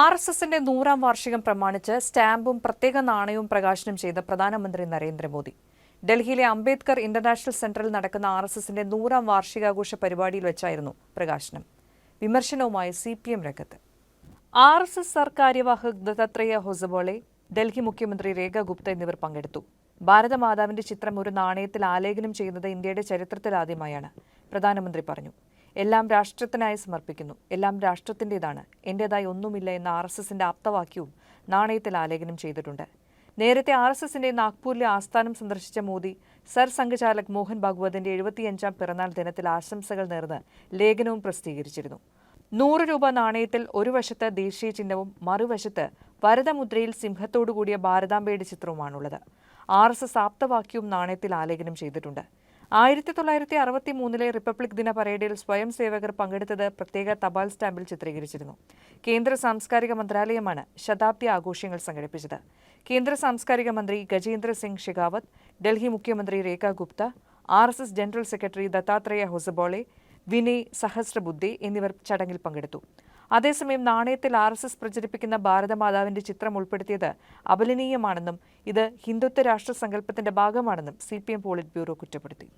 R S എസിന്റെ നൂറാം വാർഷികം പ്രമാണിച്ച് സ്റ്റാമ്പും പ്രത്യേക നാണയവും പ്രകാശനം ചെയ്ത പ്രധാനമന്ത്രി നരേന്ദ്രമോദി. ഡൽഹിയിലെ അംബേദ്കർ ഇന്റർനാഷണൽ സെന്ററിൽ നടക്കുന്ന ആർ എസ് എസിന്റെ നൂറാം വാർഷികാഘോഷ പരിപാടിയിൽ വെച്ചായിരുന്നു പ്രകാശനം. വിമർശനവുമായി സി പി എം രംഗത്ത്. R S S Sarkaryavah Dattatreya Hosabale Delhi മുഖ്യമന്ത്രി രേഖ ഗുപ്ത എന്നിവർ പങ്കെടുത്തു. ഭാരതമാതാവിന്റെ ചിത്രം ഒരു നാണയത്തിൽ ആലേഖനം ചെയ്യുന്നത് ഇന്ത്യയുടെ ചരിത്രത്തിലാദ്യമായാണ് പ്രധാനമന്ത്രി പറഞ്ഞു. എല്ലാം രാഷ്ട്രത്തിനായി സമർപ്പിക്കുന്നു. എല്ലാം രാഷ്ട്രത്തിന്റെതാണ്. എന്റേതായി ഒന്നുമില്ല എന്ന ആർ എസ് എസിന്റെ ആപ്തവാക്യവും നാണയത്തിൽ ആലേഖനം ചെയ്തിട്ടുണ്ട്. നേരത്തെ ആർ എസ് എസിന്റെ നാഗ്പൂരിലെ ആസ്ഥാനം സന്ദർശിച്ച മോദി സർ സംഘചാലക് മോഹൻ ഭാഗവതിന്റെ എഴുപത്തിയഞ്ചാം പിറന്നാൾ ദിനത്തിൽ ആശംസകൾ നേർന്ന് ലേഖനവും പ്രസിദ്ധീകരിച്ചിരുന്നു. നൂറ് രൂപ നാണയത്തിൽ ഒരു വശത്ത് ദേശീയ ചിഹ്നവും മറുവശത്ത് വരദമുദ്രയിൽ സിംഹത്തോടുകൂടിയ ഭാരതാംബയുടെ ചിത്രവുമാണുള്ളത്. ആർ എസ് എസ് ആപ്തവാക്യവും നാണയത്തിൽ ആലേഖനം ചെയ്തിട്ടുണ്ട്. ആയിരത്തി തൊള്ളായിരത്തി അറുപത്തി മൂന്നിലെ റിപ്പബ്ലിക് ദിന പരേഡിൽ സ്വയം സേവകർ പങ്കെടുത്തത് പ്രത്യേക തപാൽ സ്റ്റാമ്പിൽ ചിത്രീകരിച്ചിരുന്നു. കേന്ദ്ര സാംസ്കാരിക മന്ത്രാലയമാണ് ശതാബ്ദി ആഘോഷങ്ങൾ സംഘടിപ്പിച്ചത്. കേന്ദ്ര സാംസ്കാരിക മന്ത്രി ഗജേന്ദ്ര സിംഗ് ഷെഖാവത്ത് ഡൽഹി മുഖ്യമന്ത്രി Rekha Gupta R S S general secretary Dattatreya Hosabale Vinay Sahasrabuddhe എന്നിവർ ചടങ്ങിൽ പങ്കെടുത്തു. അതേസമയം നാണയത്തിൽ ആർ എസ് എസ് പ്രചരിപ്പിക്കുന്ന ഭാരതമാതാവിന്റെ ചിത്രം ഉൾപ്പെടുത്തിയത് അപലനീയമാണെന്നും ഇത് ഹിന്ദുത്വ രാഷ്ട്ര സങ്കല്പത്തിന്റെ ഭാഗമാണെന്നും C P M polit bureau കുറ്റപ്പെടുത്തി.